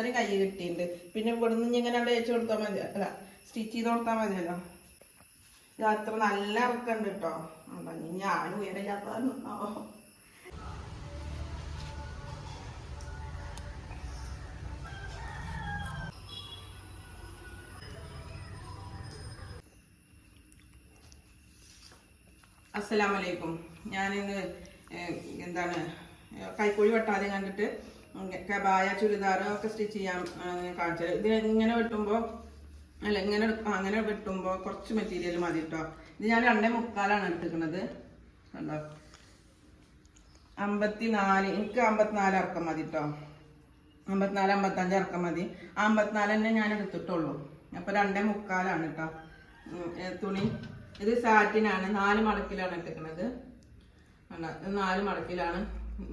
ഇത്രയും കൈ കിട്ടിയിട്ടുണ്ട്. പിന്നെ ഇവിടുന്ന് ഇങ്ങനെ അവിടെ വെച്ച് കൊടുത്താൽ മതി? അല്ല സ്റ്റിച്ച് ചെയ്ത് കൊടുത്താൽ മതിയല്ലോ. ഇത് അത്ര നല്ല ഇറക്കുണ്ട് കേട്ടോ. അതാ ഞാൻ ഉയരല്ലാത്തോ അസ്സലാമു അലൈക്കും. ഞാനിന്ന് എന്താണ് കൈക്കോഴി വെട്ടാതെ കണ്ടിട്ട് കബായ ചുരിദാർ ഒക്കെ സ്റ്റിച്ച് ചെയ്യാൻ കാണിച്ചത് ഇത് ഇങ്ങനെ വെട്ടുമ്പോൾ അല്ല ഇങ്ങനെ അങ്ങനെ വെട്ടുമ്പോൾ കുറച്ച് മെറ്റീരിയൽ മതി കേട്ടോ ഇത് ഞാൻ രണ്ടേ മുക്കാലാണ് എടുത്തിരിക്കുന്നത്. കണ്ടോ? അമ്പത്തിനാല് എനിക്ക് അമ്പത്തിനാല് ഇറക്കം മതി കേട്ടോ അമ്പത്തിനാല് അമ്പത്തഞ്ച് ഇറക്കം മതി. അമ്പത്തിനാല് തന്നെ ഞാൻ എടുത്തിട്ടുള്ളൂ. അപ്പോൾ രണ്ടേ മുക്കാലാണ് കേട്ടോ തുണി. ഇത് സാറ്റിനാണ് നാല് മടക്കിലാണ് എടുക്കുന്നത് നാല് മടക്കിലാണ്.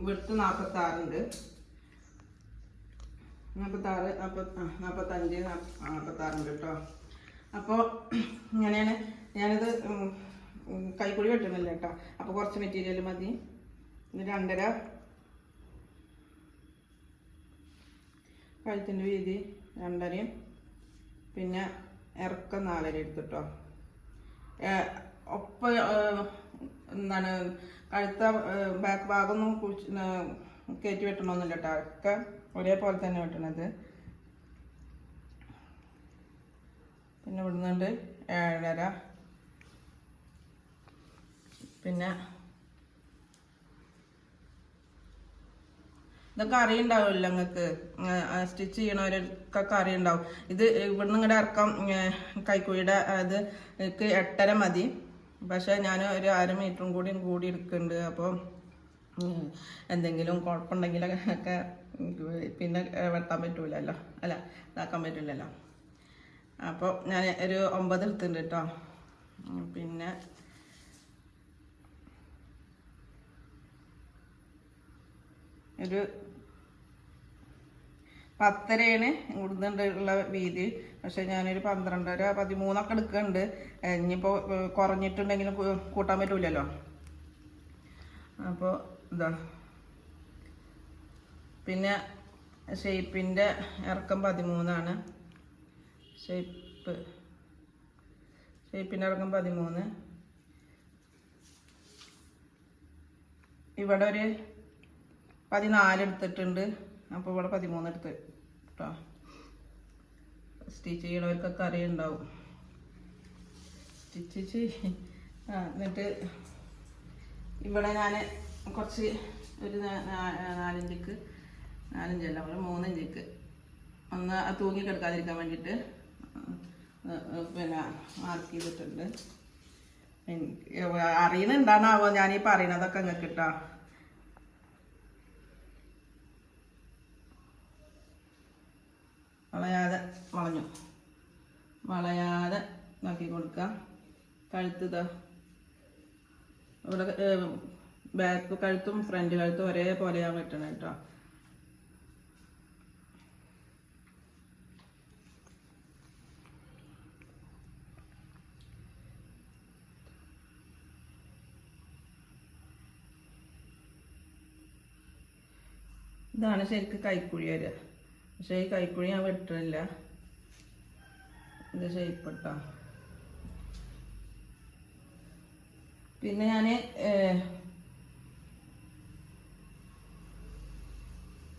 വിട്ട് നാൽപ്പത്തി ആറുണ്ട് നാൽപ്പത്താറ് നാൽപ്പത്തി നാൽപ്പത്തഞ്ച് നാൽപ്പത്താറുണ്ട് കേട്ടോ അപ്പോൾ ഇങ്ങനെയാണ്. ഞാനിത് കൈക്കുഴി വെട്ടുന്നില്ല കേട്ടോ അപ്പോൾ കുറച്ച് മെറ്റീരിയൽ മതി. രണ്ടര. കഴുത്തിന്റെ വീതി രണ്ടരയും. പിന്നെ ഇറക്കം നാലര എടുത്തിട്ടോ ഒപ്പ എന്താണ് കഴുത്ത ബാക്ക് ഭാഗമൊന്നും കുഴിച്ച് കയറ്റി വെട്ടണമെന്നില്ല കേട്ടോ ഒക്കെ ഒരേപോലെ തന്നെ വെട്ടണത്. പിന്നെ ഇവിടുന്നുണ്ട് ഏഴര. പിന്നെ ഇതൊക്കെ അറിയുണ്ടാവില്ല നിങ്ങൾക്ക് സ്റ്റിച്ച് ചെയ്യണവരൊക്കെ അറിയുണ്ടാവും. ഇത് ഇവിടുന്ന് നിങ്ങളുടെ അർക്കം കൈക്കുഴിയുടെ അത് എട്ടര മതി. പക്ഷെ ഞാൻ ഒരു അര മീറ്ററും കൂടി കൂടി എടുക്കുന്നുണ്ട്. അപ്പോൾ എന്തെങ്കിലും കുഴപ്പമുണ്ടെങ്കിലൊക്കെ പിന്നെ വെട്ടാൻ പറ്റൂലല്ലോ. അല്ല ഇതാക്കാൻ പറ്റില്ലല്ലോ അപ്പോൾ ഞാൻ ഒരു ഒമ്പത് എടുത്തിട്ടുണ്ട് കേട്ടോ പിന്നെ ഒരു പത്തരയാണ് ഇവിടുന്ന് ഉള്ള വീതി. പക്ഷെ ഞാനൊരു പന്ത്രണ്ടര പതിമൂന്നൊക്കെ എടുക്കുന്നുണ്ട്. ഇനിയിപ്പോൾ കുറഞ്ഞിട്ടുണ്ടെങ്കിലും കൂട്ടാൻ പറ്റൂലല്ലോ. അപ്പോൾ ഇതാ. പിന്നെ ഷേപ്പിന്റെ ഇറക്കം പതിമൂന്നാണ്. ഷേപ്പ് ഷേപ്പിന്റെ ഇറക്കം പതിമൂന്ന്. ഇവിടെ ഒരു പതിനാല് എടുത്തിട്ടുണ്ട്. അപ്പോൾ ഇവിടെ പതിമൂന്ന് എടുത്ത് കേട്ടോ സ്റ്റിച്ച് ചെയ്യണവർക്കൊക്കെ അറിയുണ്ടാവും. സ്റ്റിച്ച് ചെയ് എന്നിട്ട് ഇവിടെ ഞാൻ കുറച്ച് ഒരു നാലഞ്ചിക്ക് നാലഞ്ചല്ല ഒരു മൂന്നഞ്ചിക്ക് ഒന്ന് തൂങ്ങി കിടക്കാതിരിക്കാൻ വേണ്ടിയിട്ട് പിന്നെ മാർക്ക് ചെയ്തിട്ടുണ്ട്. അറിയുന്നുണ്ടാണാവോ ഞാനീ പറയണതൊക്കെ നിങ്ങൾക്ക് കിട്ടാം വളയാതെ വളഞ്ഞു. വളയാതെ നോക്കി കൊടുക്കാം. കഴുത്ത് ഇവിടെ ബാക്ക് കഴുത്തും ഫ്രണ്ട് കഴുത്തും ഒരേപോലെയാണ് വെട്ടണം കേട്ടോ ഇതാണ് ശരിക്ക് കൈക്കുഴി വരിക പക്ഷേ ഈ കൈക്കുഴി ഞാൻ വെട്ടില്ല ഇത് ഷേപ്പിട്ടോ പിന്നെ ഞാൻ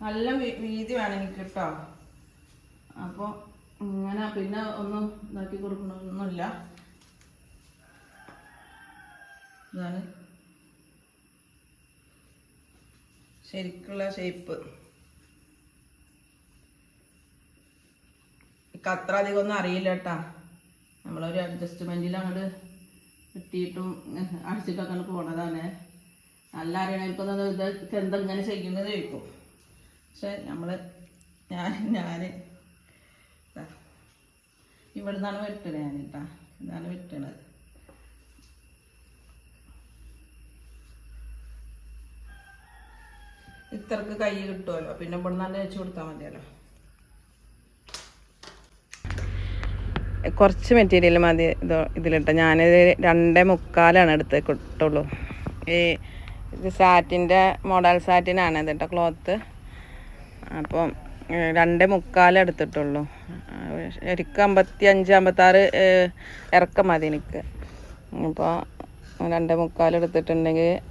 നല്ല വീതി വേണം എനിക്ക് കേട്ടോ അപ്പോൾ ഇങ്ങനെ പിന്നെ ഒന്നും ഇതാക്കി കൊടുക്കണമൊന്നുമില്ല ഇതാണ് ശരിക്കുള്ള ഷേപ്പ്. എനിക്ക് അത്ര അധികം ഒന്നും അറിയില്ല കേട്ടാ. നമ്മളൊരു അഡ്ജസ്റ്റ്മെന്റിൽ അങ്ങോട്ട് കിട്ടിയിട്ടും അടിച്ചിട്ടൊക്കെ പോണതാണ്. നല്ല അറിയണവർക്കൊന്നും ഇത് എന്തെങ്ങനെ ചെയ്യുന്നത് ചോദിക്കും. പക്ഷെ നമ്മൾ ഞാൻ ഞാൻ ഇവിടുന്നാണ് വെട്ടണത് ഞാൻ കേട്ടാ. ഇതാണ് വെട്ടണത്. ഇത്രക്ക് കൈ കിട്ടുമല്ലോ. പിന്നെ ഇവിടെ നിന്നാണ് വെച്ച് കൊടുത്താൽ മതിയല്ലോ. കുറച്ച് മെറ്റീരിയൽ മതി ഇത് ഇതിലിട്ട്. ഞാനിത് രണ്ടേ മുക്കാലാണ് എടുത്ത് കിട്ടുള്ളൂ ഈ ഇത് സാറ്റിന്റെ മോഡൽ സാറ്റിനാണ് ഇത് കേട്ടോ ക്ലോത്ത് അപ്പം രണ്ടേ മുക്കാലേ എടുത്തിട്ടുള്ളൂ. ഏഹ്, ശരിക്കും അമ്പത്തി അഞ്ച് അമ്പത്താറ് ഇറക്കം മതി എനിക്ക്. അപ്പോൾ രണ്ടേ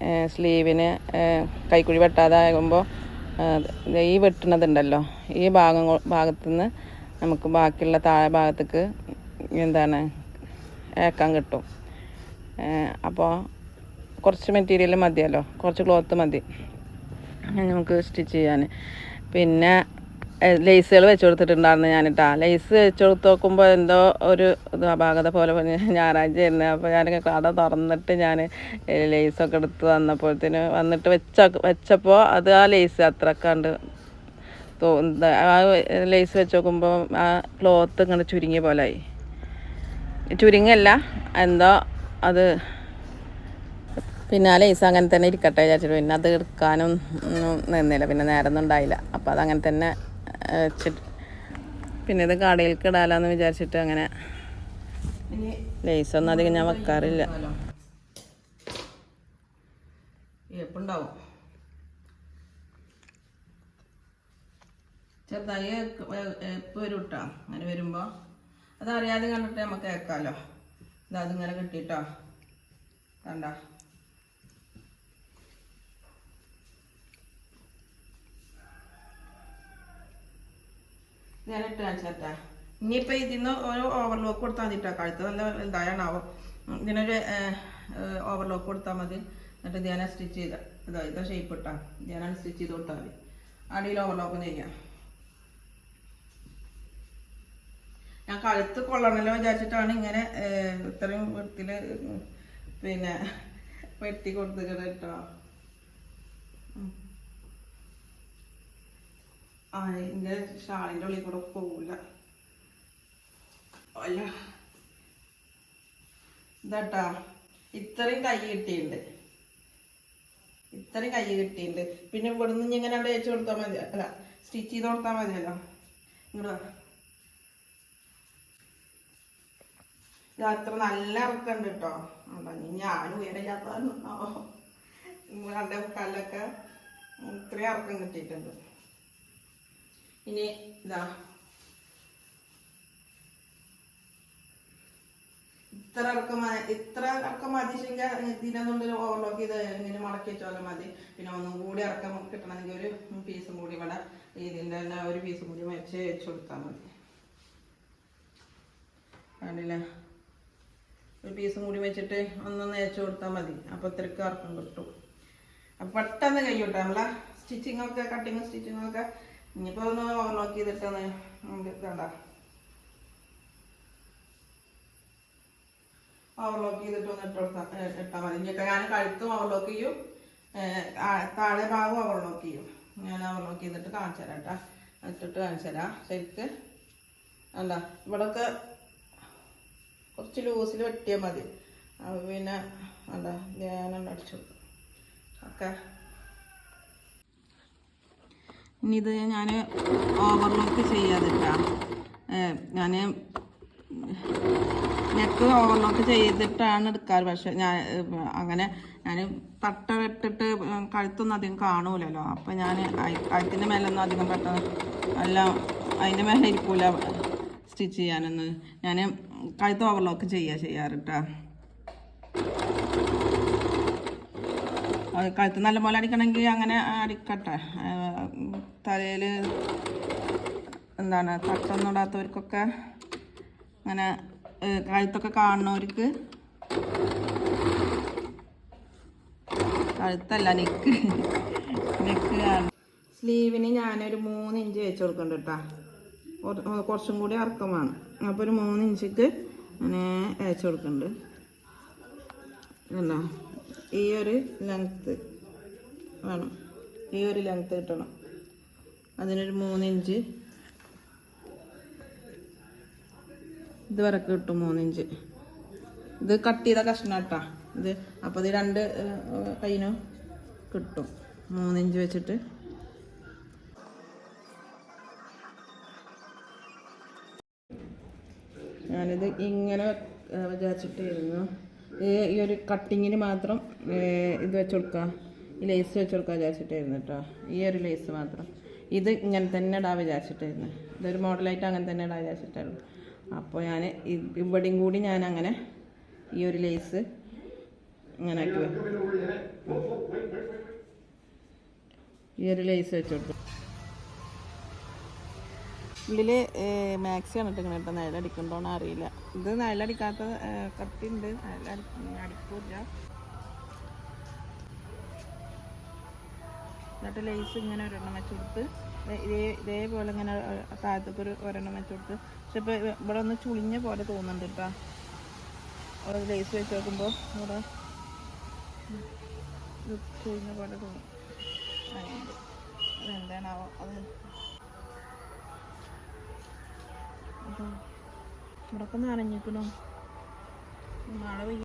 ഏഹ്, സ്ലീവിന് കൈക്കുഴി കൈക്കുഴി വെട്ടാതാകുമ്പോൾ ഈ വെട്ടുന്നതുണ്ടല്ലോ ഈ ഭാഗം ഭാഗത്തുനിന്ന് നമുക്ക് ബാക്കിയുള്ള താഴെ ഭാഗത്തേക്ക് എന്താണ് ഏക്കാൻ കിട്ടും. അപ്പോൾ കുറച്ച് മെറ്റീരിയൽ മതിയല്ലോ. കുറച്ച് ക്ലോത്ത് മതി. നമുക്ക് സ്റ്റിച്ച് ചെയ്യാൻ പിന്നെ ലേസുകൾ വെച്ച് കൊടുത്തിട്ടുണ്ടായിരുന്നു ഞാനിട്ടാ. ലേസ് വെച്ച് കൊടുത്ത് നോക്കുമ്പോൾ എന്തോ ഒരു അപാകത പോലെ ഞായറാഴ്ച ആയിരുന്നു. അപ്പോൾ ഞാൻ കട തുറന്നിട്ട് ഞാൻ ലേസൊക്കെ എടുത്ത് വന്നപ്പോഴത്തേന് വന്നിട്ട് വെച്ച വെച്ചപ്പോൾ അത് ആ ലേസ് അത്രക്കാണ്ട് കണ്ട് തോന്നുന്നത് ആ ലേസ് വെച്ച് നോക്കുമ്പോൾ ആ ക്ലോത്ത് ഇങ്ങനെ ചുരുങ്ങിയ പോലായി ചുരുങ്ങല്ല. എന്തോ അത് പിന്നെ ആ ലേസ് അങ്ങനെ തന്നെ ഇരിക്കട്ടെ വിചാരിച്ചിട്ട്. പിന്നെ അത് എടുക്കാനും നിന്നില്ല. പിന്നെ നേരമൊന്നും ഉണ്ടായില്ല. അപ്പോൾ അതങ്ങനെ തന്നെ വെച്ചിട്ട് പിന്നെ ഇത് കടയിലേക്ക് ഇടാലെന്ന് വിചാരിച്ചിട്ട് അങ്ങനെ ലേസ് ഒന്നും അധികം ഞാൻ വെക്കാറില്ല. ചെറുതായി എപ്പ് വരും കേട്ടോ അങ്ങനെ വരുമ്പോൾ അതറിയാതെ കണ്ടിട്ട് നമുക്ക് കേൾക്കാമല്ലോ ഇതാ അതിങ്ങനെ കിട്ടിട്ടോ. കണ്ട? ഞാനിട്ട് കാണിച്ചാ ഇനിയിപ്പോൾ ഇതിന്ന് ഒരു ഓവർലോക്ക് കൊടുത്താൽ മതിട്ടോ. കഴുത്ത് നല്ല വലുതായാണാവും ഇതിനൊരു ഓവർലോക്ക് കൊടുത്താൽ മതി. എന്നിട്ട് ധ്യാന സ്റ്റിച്ച് ചെയ്ത ഇതാ ഇതാ ഷേപ്പ് ഇട്ടാ. ധ്യാനം സ്റ്റിച്ച് ചെയ്ത് കൊടുത്താൽ മതി. അടിയിൽ ഓവർലോക്ക് ചെയ്യാം ഞാൻ കഴുത്ത് കൊള്ളണല്ലോ വിചാരിച്ചിട്ടാണ് ഇങ്ങനെ ഇത്രയും വൃത്തിൽ പിന്നെ വെട്ടി കൊടുത്തിട്ട് കേട്ടോ. ആ എന്റെ ഷാളിന്റെ ഉള്ളിൽ കൂടെ പോവില്ല അല്ല ഇതാട്ടാ ഇത്രയും കൈ കിട്ടിയിട്ടുണ്ട്. ഇത്രയും കൈ കിട്ടിയിട്ടുണ്ട്. പിന്നെ ഇവിടുന്ന് ഇങ്ങനെ അയച്ചു കൊടുത്താൽ മതി? അല്ല സ്റ്റിച്ച് ചെയ്ത് കൊടുത്താൽ മതിയല്ലോ. ഇങ്ങോട്ട് ഇത് നല്ല ഇറക്കുണ്ട് കേട്ടോ അതാ ഞാൻ ഉയരല്ലാത്തതാണ് രണ്ടേ മുക്കാലിലൊക്കെ ഇത്രയും ഇറക്കം കിട്ടിയിട്ടുണ്ട്. ഇനി ഇതാ ഇത്ര ഇറക്കം ഇത്ര ഇറക്കം മതിച്ചെങ്കിൽ ഇതിനൊന്നും ഓവർലോക്ക് ചെയ്ത് ഇങ്ങനെ മടക്കി വെച്ചാലും മതി. പിന്നെ ഒന്നും കൂടി ഇറക്കം കിട്ടണമെങ്കിൽ ഒരു പീസും കൂടി ഇവിടെ ഇതിന്റെ തന്നെ ഒരു പീസും കൂടി വെച്ച് വെച്ച് കൊടുത്താൽ മതി. ഒരു പീസും കൂടി വെച്ചിട്ട് ഒന്ന് നേച്ചു കൊടുത്താൽ മതി. അപ്പോൾ ഇത്രയ്ക്ക് ഇറക്കം കിട്ടും. അപ്പം പെട്ടെന്ന് കഴിയൂട്ടോ നമ്മളെ സ്റ്റിച്ചിങ് ഒക്കെ കട്ടിങ് സ്റ്റിച്ചിങ് ഒക്കെ ഇനിയിപ്പോൾ ഒന്ന് ഓവർലോക്ക് ചെയ്തിട്ടൊന്ന് കണ്ട. ഓവർലോക്ക് ചെയ്തിട്ട് ഒന്ന് ഇട്ട് കൊടുത്താൽ ഇട്ടാൽ മതി. ഇനിയൊക്കെ ഞാൻ കഴുത്തും ഓവർലോക്ക് ചെയ്യും. താഴെ ഭാഗം ഓവർലോക്ക് ചെയ്യും. ഞാൻ ഓവർലോക്ക് ചെയ്തിട്ട് കാണിച്ചു തരാം കേട്ടോ. ഇട്ടിട്ട് കാണിച്ചു തരാം. ശരിക്ക്. അല്ല ഇവിടെയൊക്കെ കുറച്ച് ലൂസിൽ വെട്ടിയാൽ മതി. പിന്നെ എന്താ ധ്യാനം അടിച്ചു ഓക്കെ. ഇനി ഇത് ഞാൻ ഓവർലോക്ക് ചെയ്യാതിട്ടാ. ഞാൻ നെക്ക് ഓവർലോക്ക് ചെയ്തിട്ടാണ് എടുക്കാറ്. പക്ഷെ ഞാൻ അങ്ങനെ ഞാൻ തട്ട ഇട്ടിട്ട് കഴുത്തൊന്നും അധികം കാണൂലല്ലോ. അപ്പം ഞാൻ കഴുത്തിന്റെ മേലൊന്നും അധികം പെട്ടെന്ന് എല്ലാം അതിന്റെ മേലെ ഇരിക്കൂല. സ്റ്റിച്ച് ചെയ്യാനൊന്ന്. ഞാൻ കഴുത്ത് ഓവർലോക്ക് ചെയ്യുക ചെയ്യാറ് അത് കഴുത്ത് നല്ലപോലെ അടിക്കണമെങ്കിൽ അങ്ങനെ അടിക്കട്ടെ. തലയിൽ എന്താണ് തട്ടൊന്നും ഇടാത്തവർക്കൊക്കെ അങ്ങനെ കഴുത്തൊക്കെ കാണുന്നവർക്ക് കഴുത്തല്ല നെക്ക്. നെക്ക് സ്ലീവിന് ഞാനൊരു മൂന്ന് ഇഞ്ച് വെച്ച് കൊടുക്കുന്നുണ്ട് കേട്ടോ. കുറച്ചും കൂടി ഇറക്കമാണ് അപ്പോൾ ഒരു മൂന്ന് ഇഞ്ചിക്ക് അങ്ങനെ അയച്ചു കൊടുക്കുന്നുണ്ട് കണ്ടോ ഈ ഒരു ലെങ്ത്ത് വേണം. ഈ ഒരു ലെങ്ത്ത് കിട്ടണം. അതിനൊരു മൂന്ന് ഇഞ്ച്. ഇത് വരക്ക് കിട്ടും മൂന്നിഞ്ച് ഇത് കട്ട് ചെയ്ത കഷ്ണം കേട്ടാ ഇത് അപ്പോൾ ഇത് രണ്ട് കയ്യിനും കിട്ടും. മൂന്നിഞ്ച് വെച്ചിട്ട് ഞാനിത് ഇങ്ങനെ വിചാരിച്ചിട്ടായിരുന്നു. ഈ ഒരു കട്ടിങ്ങിന് മാത്രം ഇത് വെച്ച് കൊടുക്കാം ഈ ലേസ് വെച്ച് കൊടുക്കാൻ വിചാരിച്ചിട്ടായിരുന്നു കേട്ടോ ഈ ഒരു ലേസ് മാത്രം. ഇത് ഇങ്ങനെ തന്നെ ഇടാൻ വിചാരിച്ചിട്ടായിരുന്നു. ഇതൊരു മോഡലായിട്ട് അങ്ങനെ തന്നെ ഇടാൻ വിചാരിച്ചിട്ടായിരുന്നു. അപ്പോൾ ഞാൻ ഇവിടെയും കൂടി ഞാൻ അങ്ങനെ ഈ ഒരു ലേസ് ഇങ്ങനെ ആക്കി ഈ ഒരു ലേസ് വെച്ച് കൊടുക്കും ഉള്ളിൽ മാക്സി ആണ് ഇട്ടിങ്ങനെ കേട്ടോ നിഴലടിക്കണ്ടോന്ന് അറിയില്ല. ഇത് നല്ല അടിക്കാത്ത കത്തി ഉണ്ട് നല്ല അടിക്കൂല എന്നിട്ട് ലേസ് ഇങ്ങനെ ഒരെണ്ണം വെച്ച് കൊടുത്ത് ഇതേ ഇതേപോലെ ഇങ്ങനെ താഴത്തേക്ക് ഒരു ഒരെണ്ണം വെച്ച് കൊടുത്ത്. പക്ഷെ ഇപ്പോൾ ഇവിടെ ഒന്ന് ചുളിഞ്ഞ പോലെ തോന്നുന്നുണ്ട് കേട്ടോ. അവിടെ ലേസ് വെച്ച് നോക്കുമ്പോൾ ഇവിടെ ചുളിഞ്ഞ പോലെ തോന്നും. അതെന്താണാവോ അത് ഇവിടൊക്കെ നനഞ്ഞിക്കണോ മഴ പെയ്യ